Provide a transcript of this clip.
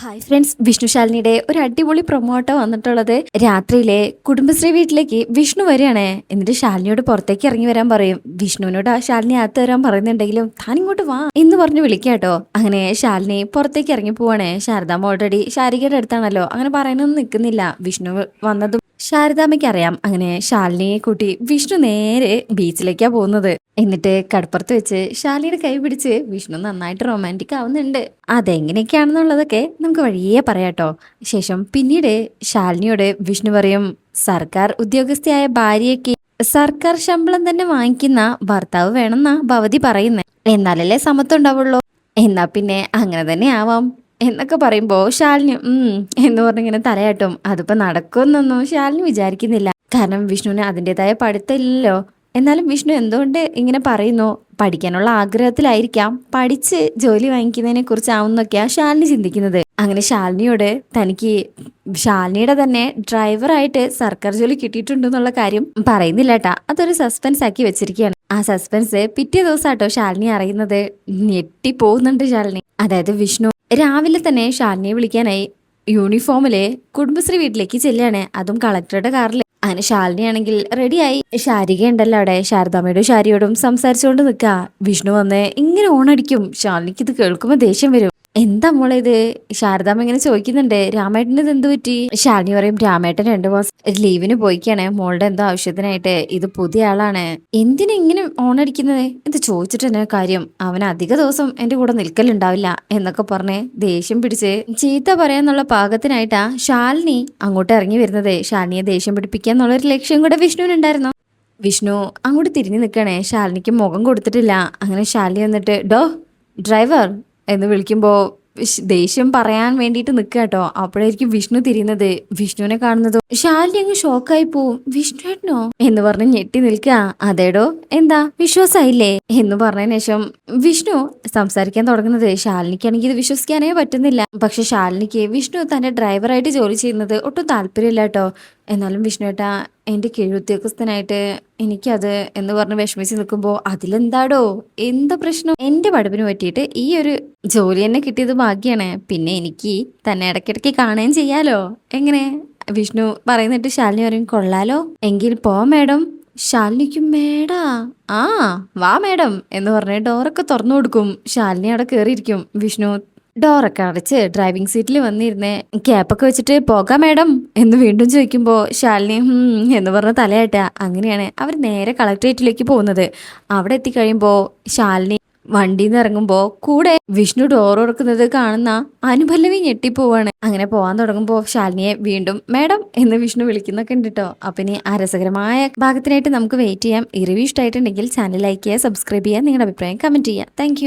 Hi friends വിഷ്ണുശാലിനിയുടെ ഒരു അടിപൊളി പ്രൊമോട്ടോ വന്നിട്ടുള്ളത് രാത്രിയിലെ കുടുംബശ്രീ വീട്ടിലേക്ക് വിഷ്ണു വരികയാണ്. എന്നിട്ട് ശാലിനിയോട് പുറത്തേക്ക് ഇറങ്ങി വരാൻ പറയും. വിഷ്ണുവിനോട് ആ ശാലിനി അകത്ത് വരാൻ പറയുന്നുണ്ടെങ്കിലും താൻ ഇങ്ങോട്ട് വാ എന്ന് പറഞ്ഞ് വിളിക്കാട്ടോ അങ്ങനെ ശാലിനി പുറത്തേക്ക് ഇറങ്ങി പോവാണ്. ശാരദാമ്മ ഓൾറെഡി ശാരികയുടെ അടുത്താണല്ലോ. അങ്ങനെ പറയാനൊന്നും നിൽക്കുന്നില്ല. വിഷ്ണു വന്നതും ശാരദാമ്മയ്ക്ക് അറിയാം. അങ്ങനെ ശാലിനിയെ കൂട്ടി വിഷ്ണു നേരെ ബീച്ചിലേക്കാ പോകുന്നത്. എന്നിട്ട് കടപ്പുറത്ത് വെച്ച് ഷാലിയുടെ കൈ പിടിച്ച് വിഷ്ണു നന്നായിട്ട് റൊമാന്റിക് ആവുന്നുണ്ട്. അതെങ്ങനെയൊക്കെയാണെന്നുള്ളതൊക്കെ നമുക്ക് വഴിയേ പറയാട്ടോ. ശേഷം പിന്നീട് ശാലിനിയോട് വിഷ്ണു പറയും സർക്കാർ ഉദ്യോഗസ്ഥയായ ഭാര്യയ്ക്ക് സർക്കാർ ശമ്പളം തന്നെ വാങ്ങിക്കുന്ന ഭർത്താവ് വേണമെന്നാ ഭവതി പറയുന്നത് എന്നാലല്ലേ സമത്വം ഉണ്ടാവുള്ളൂ. എന്നാ പിന്നെ അങ്ങനെ തന്നെ ആവാം. എന്നൊക്കെ പറയുമ്പോൾ ശാലിനി ഉം എന്ന് പറഞ്ഞിങ്ങനെ തലയാട്ടും. അതിപ്പോ നടക്കുമെന്നൊന്നും ശാലിനി വിചാരിക്കുന്നില്ല. കാരണം വിഷ്ണുവിന് അതിന്റെതായ പഠിത്തമില്ലല്ലോ എന്നാലും വിഷ്ണു എന്തുകൊണ്ട് ഇങ്ങനെ പറയുന്നു? പഠിക്കാനുള്ള ആഗ്രഹത്തിലായിരിക്കാം. പഠിച്ച് ജോലി വാങ്ങിക്കുന്നതിനെ കുറിച്ചാവുന്നൊക്കെയാണ് ശാലിനി ചിന്തിക്കുന്നത്. അങ്ങനെ ശാലിനിയോട് തനിക്ക് ശാലിനിയുടെ തന്നെ ഡ്രൈവറായിട്ട് സർക്കാർ ജോലി കിട്ടിയിട്ടുണ്ടെന്നുള്ള കാര്യം പറയുന്നില്ല കേട്ടാ അതൊരു സസ്പെൻസ് ആക്കി വെച്ചിരിക്കുകയാണ് ആ സസ്പെൻസ് പിറ്റേ ദിവസം കേട്ടോ ശാലിനി അറിയുന്നത്. ഞെട്ടി പോകുന്നുണ്ട് ശാലിനി. അതായത് വിഷ്ണു. രാവിലെ തന്നെ ശാലിനിയെ വിളിക്കാനായി യൂണിഫോമിൽ കുടുംബശ്രീ വീട്ടിലേക്ക് ചെല്ലുകയാണ്. അതും കളക്ടറുടെ കാറിൽ അങ്ങനെ ശാലിനി ആണെങ്കിൽ റെഡിയായി. ശാരിക ഉണ്ടല്ലോ അവിടെ. ശാരദാമ്മയോടും ശാരിയോടും സംസാരിച്ചുകൊണ്ട് നിൽക്കുക. വിഷ്ണു വന്ന് ഇങ്ങനെ ഓണടിക്കും. ശാലിനിക്ക് ഇത് കേൾക്കുമ്പോൾ ദേഷ്യം വരും. എന്താ മോളെ ഇത്? ശാരദാമ്മ ഇങ്ങനെ ചോദിക്കുന്നുണ്ട് രാമേട്ടന് ഇത് എന്ത് പറ്റി? ശാലിനി പറയും രാമേട്ടൻ രണ്ടു മാസം ലീവിന് പോയിക്കാണ് മോളുടെ എന്തോ ആവശ്യത്തിനായിട്ട് ഇത് പുതിയ ആളാണ്. എന്തിനാ ഇങ്ങനെ ഓണടിക്കുന്നത് ഇത് ചോദിച്ചിട്ട് തന്നെ കാര്യം അവൻ അധിക ദിവസം എന്റെ കൂടെ നിൽക്കലുണ്ടാവില്ല എന്നൊക്കെ പറഞ്ഞ് ദേഷ്യം പിടിച്ച് ചീത്ത പറയാന്നുള്ള പാകത്തിനായിട്ടാ ശാലിനി അങ്ങോട്ട് ഇറങ്ങി വരുന്നത്. ശാലിനിയെ ദേഷ്യം പിടിപ്പിക്കുക എന്നുള്ളൊരു ലക്ഷ്യം കൂടെ വിഷ്ണുവിനുണ്ടായിരുന്നു വിഷ്ണു അങ്ങോട്ട് തിരിഞ്ഞു നിൽക്കണേ ശാലിനിക്ക് മുഖം കൊടുത്തിട്ടില്ല. അങ്ങനെ ശാലിനി വന്നിട്ട് ഡോ ഡ്രൈവർ എന്ന് വിളിക്കുമ്പോൾ ദേഷ്യം പറയാൻ വേണ്ടിയിട്ട് നിൽക്കുക കേട്ടോ അപ്പോഴായിരിക്കും വിഷ്ണു തിരിയുന്നത്. വിഷ്ണുവിനെ കാണുന്നതോ ശാലിനി അങ്ങ് ഷോക്കായി പോവും. വിഷ്ണു ഏട്ടനോ? എന്ന് പറഞ്ഞ് ഞെട്ടി നിൽക്കുക അതേടോ. എന്താ? വിശ്വാസായില്ലേ? എന്ന് പറഞ്ഞതിന് ശേഷം വിഷ്ണു സംസാരിക്കാൻ തുടങ്ങുന്നത്. ശാലിനിക്കാണെങ്കിൽ ഇത് വിശ്വസിക്കാനേ പറ്റുന്നില്ല. പക്ഷെ ശാലിനിക്ക് വിഷ്ണു തന്റെ ഡ്രൈവറായിട്ട് ജോലി ചെയ്യുന്നത് ഒട്ടും താല്പര്യമില്ല കേട്ടോ എന്നാലും വിഷ്ണു ഏട്ടാ എന്റെ കീഴുദ്യോഗസ്ഥനായിട്ട് എനിക്കത് എന്ന് പറഞ്ഞ് വിഷമിച്ച് നിൽക്കുമ്പോൾ അതിലെന്താടോ? എന്ത് പ്രശ്നം? എന്റെ പഠിപ്പിന് പറ്റിയിട്ട് ഈ ഒരു ജോലി തന്നെ കിട്ടിയത് ഭാഗ്യമാണ് പിന്നെ എനിക്ക് തന്നെ ഇടയ്ക്കിടയ്ക്ക് കാണുകയും ചെയ്യാലോ? എങ്ങനെ? വിഷ്ണു പറയുന്നിട്ട് ശാലിനി പറയും കൊള്ളാലോ. എങ്കിൽ പോ മേഡം. ശാലിനിക്കും മേടാ ആ വാ മേഡം എന്ന് പറഞ്ഞ് ഡോറൊക്കെ തുറന്നു കൊടുക്കും. ശാലിനി അവിടെ കയറിയിരിക്കും വിഷ്ണു ഡോറൊക്കെ അടച്ച് ഡ്രൈവിംഗ് സീറ്റിൽ വന്നിരുന്ന്. ക്യാപ്പൊക്കെ വെച്ചിട്ട് പോകാം മാഡം എന്ന് വീണ്ടും ചോദിക്കുമ്പോൾ ശാലിനി എന്ന് പറഞ്ഞ തലയാട്ട അങ്ങനെയാണ് അവർ നേരെ കളക്ട്രേറ്റിലേക്ക് പോകുന്നത്. അവിടെ എത്തിക്കഴിയുമ്പോൾ ശാലിനി വണ്ടിയിൽ നിന്ന് ഇറങ്ങുമ്പോൾ കൂടെ വിഷ്ണു ഡോർ തുറക്കുന്നത് കാണുന്ന അനുപല്ലവി ഞെട്ടിപ്പോവാണ്. അങ്ങനെ പോകാൻ തുടങ്ങുമ്പോൾ ശാലിനിയെ വീണ്ടും മാഡം എന്ന് വിഷ്ണു വിളിക്കുന്നൊക്കെ ഉണ്ട് കേട്ടോ അപ്പം ഇനി രസകരമായ ഭാഗത്തിനായിട്ട് നമുക്ക് വെയിറ്റ് ചെയ്യാം. ഈ റിവ്യൂ ഇഷ്ടമായിട്ടുണ്ടെങ്കിൽ ചാനൽ ലൈക്ക് ചെയ്യുക സബ്സ്ക്രൈബ് ചെയ്യുക നിങ്ങളുടെ അഭിപ്രായം കമന്റ് ചെയ്യുക. താങ്ക്